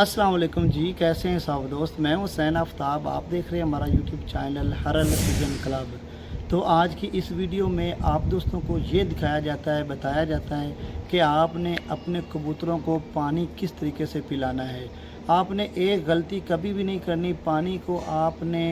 السلام علیکم جی کیسے ہیں صاحب دوست؟ میں حسین آفتاب، آپ دیکھ رہے ہیں ہمارا یوٹیوب چینل حرل کچن کلب۔ تو آج کی اس ویڈیو میں آپ دوستوں کو یہ دکھایا جاتا ہے، بتایا جاتا ہے کہ آپ نے اپنے کبوتروں کو پانی کس طریقے سے پلانا ہے۔ آپ نے ایک غلطی کبھی بھی نہیں کرنی، پانی کو آپ نے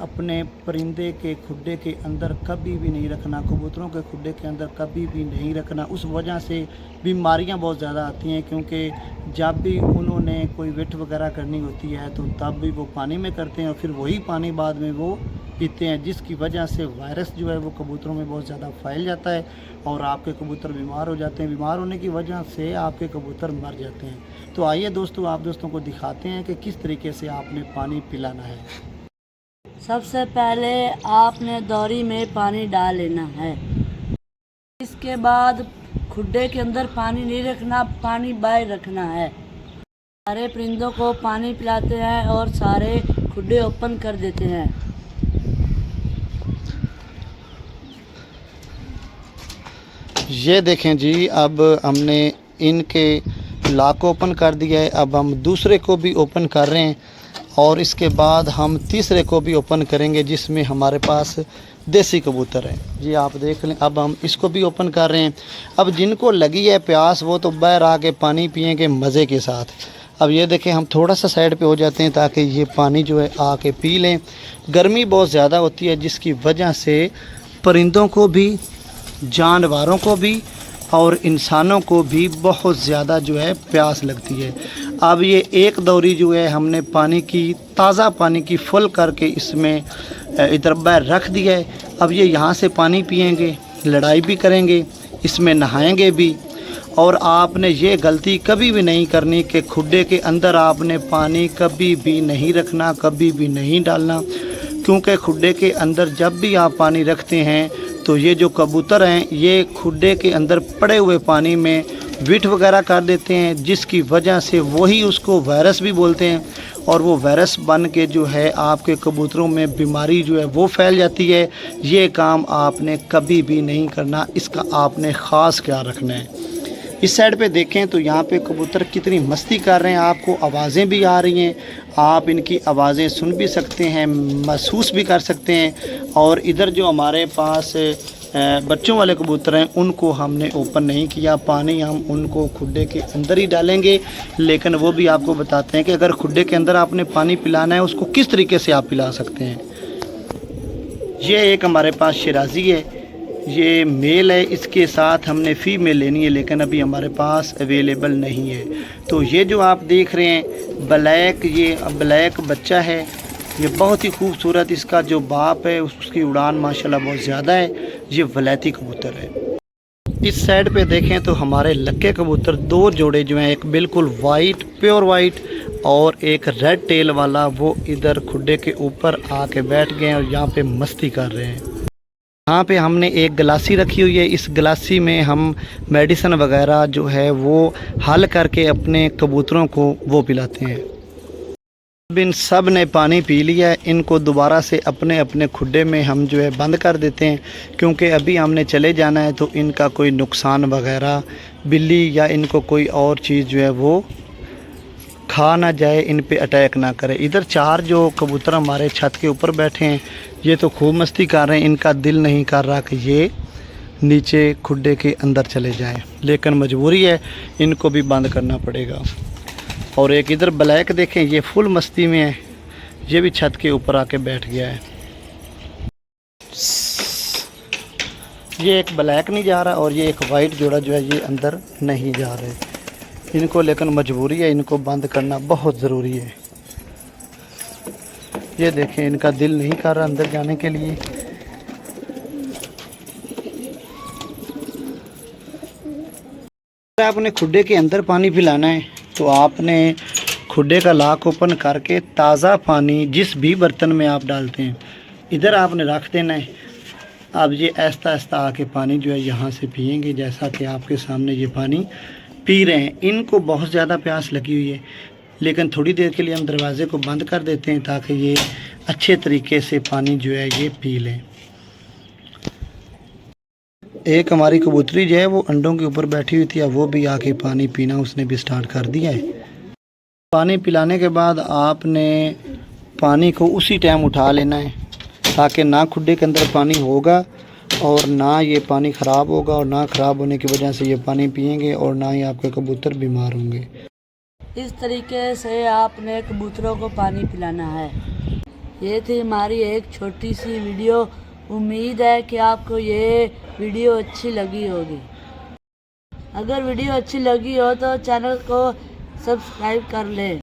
اپنے پرندے کے کھڈے کے اندر کبھی بھی نہیں رکھنا، کبوتروں کے کھڈے کے اندر کبھی بھی نہیں رکھنا۔ اس وجہ سے بیماریاں بہت زیادہ آتی ہیں، کیونکہ جب بھی انہوں نے کوئی وٹ وغیرہ کرنی ہوتی ہے تو تب بھی وہ پانی میں کرتے ہیں اور پھر وہی پانی بعد میں وہ پیتے ہیں، جس کی وجہ سے وائرس جو ہے وہ کبوتروں میں بہت زیادہ پھیل جاتا ہے اور آپ کے کبوتر بیمار ہو جاتے ہیں۔ بیمار ہونے کی وجہ سے آپ کے کبوتر مر جاتے ہیں۔ تو آئیے دوستو، آپ دوستوں کو دکھاتے ہیں کہ کس طریقے سے آپ نے پانی پلانا ہے۔ سب سے پہلے آپ نے دوری میں پانی ڈال لینا ہے۔ اس کے بعد کھڈے کے اندر پانی نہیں رکھنا، پانی باہر رکھنا ہے۔ سارے پرندوں کو پانی پلاتے ہیں اور سارے کھڈے اوپن کر دیتے ہیں۔ یہ دیکھیں جی اب ہم نے ان کے لاک اوپن کر دیا ہے، اب ہم دوسرے کو بھی اوپن کر رہے ہیں اور اس کے بعد ہم تیسرے کو بھی اوپن کریں گے جس میں ہمارے پاس دیسی کبوتر ہیں۔ جی آپ دیکھ لیں، اب ہم اس کو بھی اوپن کر رہے ہیں۔ اب جن کو لگی ہے پیاس، وہ تو بہر آ کے پانی پئیں گے مزے کے ساتھ۔ اب یہ دیکھیں، ہم تھوڑا سا سائڈ پہ ہو جاتے ہیں تاکہ یہ پانی جو ہے آ کے پی لیں۔ گرمی بہت زیادہ ہوتی ہے، جس کی وجہ سے پرندوں کو بھی جانوروں کو بھی اور انسانوں کو بھی بہت زیادہ جو ہے پیاس لگتی ہے۔ اب یہ ایک دوری جو ہے ہم نے پانی کی، تازہ پانی کی فل کر کے اس میں ادربہ رکھ دیا ہے۔ اب یہ یہاں سے پانی پئیں گے، لڑائی بھی کریں گے، اس میں نہائیں گے بھی۔ اور آپ نے یہ غلطی کبھی بھی نہیں کرنی کہ کھڈے کے اندر آپ نے پانی کبھی بھی نہیں رکھنا، کبھی بھی نہیں ڈالنا۔ کیونکہ کھڈے کے اندر جب بھی آپ پانی رکھتے ہیں تو یہ جو کبوتر ہیں، یہ کھڈے کے اندر پڑے ہوئے پانی میں وٹ وغیرہ کر دیتے ہیں، جس کی وجہ سے وہی اس کو وائرس بھی بولتے ہیں۔ اور وہ وائرس بن کے جو ہے، آپ کے کبوتروں میں بیماری جو ہے، وہ پھیل جاتی ہے۔ یہ کام آپ نے کبھی بھی نہیں کرنا۔ اس کا آپ نے خاص خیال رکھنا ہے۔ اس سائڈ پہ دیکھیں تو یہاں پہ کبوتر کتنی مستی کر رہے ہیں۔ آپ کو آوازیں بھی آ رہی ہیں۔ آپ ان کی آوازیں سن بھی سکتے ہیں، محسوس بھی کر سکتے ہیں۔ اور ادھر جو ہمارے پاس بچوں والے کبوتر ہیں، ان کو ہم نے اوپن نہیں کیا۔ پانی ہم ان کو کھڈے کے اندر ہی ڈالیں گے۔ لیکن وہ بھی آپ کو بتاتے ہیں کہ اگر کھڈے کے اندر آپ نے پانی پلانا ہے، اس کو کس طریقے سے آپ پلا سکتے ہیں؟ یہ ایک ہمارے پاس شیرازی ہے۔ یہ میل ہے، اس کے ساتھ ہم نے فی میل لینی ہے، لیکن ابھی ہمارے پاس اویلیبل نہیں ہے۔ تو یہ جو آپ دیکھ رہے ہیں بلیک یہ بلیک بچہ ہے۔ یہ بہت ہی خوبصورت اس کا جو باپ ہے، اس کی اڑان ماشاءاللہ بہت زیادہ ہے۔ یہ ولیتی کبوتر ہے۔ اس سائڈ پہ دیکھیں تو ہمارے لکے کبوتر دو جوڑے جو ہیں، ایک بالکل وائٹ پیور وائٹ اور ایک ریڈ ٹیل والا، وہ ادھر کھڈے کے اوپر آ کے بیٹھ گئے ہیں اور یہاں پہ مستی کر رہے ہیں۔ یہاں پہ ہم نے ایک گلاسی رکھی ہوئی ہے۔ اس گلاسی میں ہم میڈیسن وغیرہ جو ہے وہ حل کر کے اپنے کبوتروں کو وہ پلاتے ہیں۔ اب ان سب نے پانی پی لیا ہے۔ ان کو دوبارہ سے اپنے اپنے کھڈے میں ہم جو ہے بند کر دیتے ہیں۔ کیونکہ ابھی ہم نے چلے جانا ہے تو ان کا کوئی نقصان وغیرہ، بلی یا ان کو کوئی اور چیز جو ہے وہ کھا نہ جائے، ان پہ اٹیک نہ کرے۔ ادھر چار جو کبوتر ہمارے چھت کے اوپر بیٹھے ہیں، یہ تو خوب مستی کر رہے ہیں۔ ان کا دل نہیں کر رہا کہ یہ نیچے کھڈے کے اندر چلے جائیں۔ لیکن مجبوری ہے، ان کو بھی بند کرنا پڑے گا۔ اور ایک ادھر بلیک دیکھیں، یہ فل مستی میں ہے۔ یہ بھی چھت کے اوپر آ کے بیٹھ گیا ہے۔ یہ ایک بلیک نہیں جا رہا اور یہ ایک وائٹ جوڑا جو ہے، یہ اندر نہیں جا رہے۔ ان کو لیکن مجبوری ہے، ان کو بند کرنا بہت ضروری ہے۔ یہ دیکھیں، ان کا دل نہیں کر رہا اندر جانے کے لیے۔ آپ نے کھڈے کے اندر پانی پلانا ہے، تو آپ نے کھڈے کا لاک اوپن کر کے تازہ پانی جس بھی برتن میں آپ ڈالتے ہیں، ادھر آپ نے رکھ دینا ہے۔ آپ یہ آہستہ آہستہ آ کے پانی جو ہے یہاں سے پئیں گے، جیسا کہ آپ کے سامنے یہ پانی پی رہے ہیں۔ ان کو بہت زیادہ پیاس لگی ہوئی ہے۔ لیکن تھوڑی دیر کے لیے ہم دروازے کو بند کر دیتے ہیں تاکہ یہ اچھے طریقے سے پانی جو ہے یہ پی لیں۔ ایک ہماری کبوتری جو ہے وہ انڈوں کے اوپر بیٹھی ہوئی تھی۔ اب وہ بھی آ کے پانی پینا اس نے بھی سٹارٹ کر دیا ہے۔ پانی پلانے کے بعد آپ نے پانی کو اسی ٹائم اٹھا لینا ہے تاکہ نہ کھڈے کے اندر پانی ہوگا۔ اور نہ یہ پانی خراب ہوگا اور نہ خراب ہونے کی وجہ سے یہ پانی پئیں گے اور نہ ہی آپ کے کبوتر بیمار ہوں گے۔ اس طریقے سے آپ نے کبوتروں کو پانی پلانا ہے۔ یہ تھی ہماری ایک چھوٹی سی ویڈیو۔ امید ہے کہ آپ کو یہ ویڈیو اچھی لگی ہوگی۔ اگر ویڈیو اچھی لگی ہو تو چینل کو سبسکرائب کر لیں۔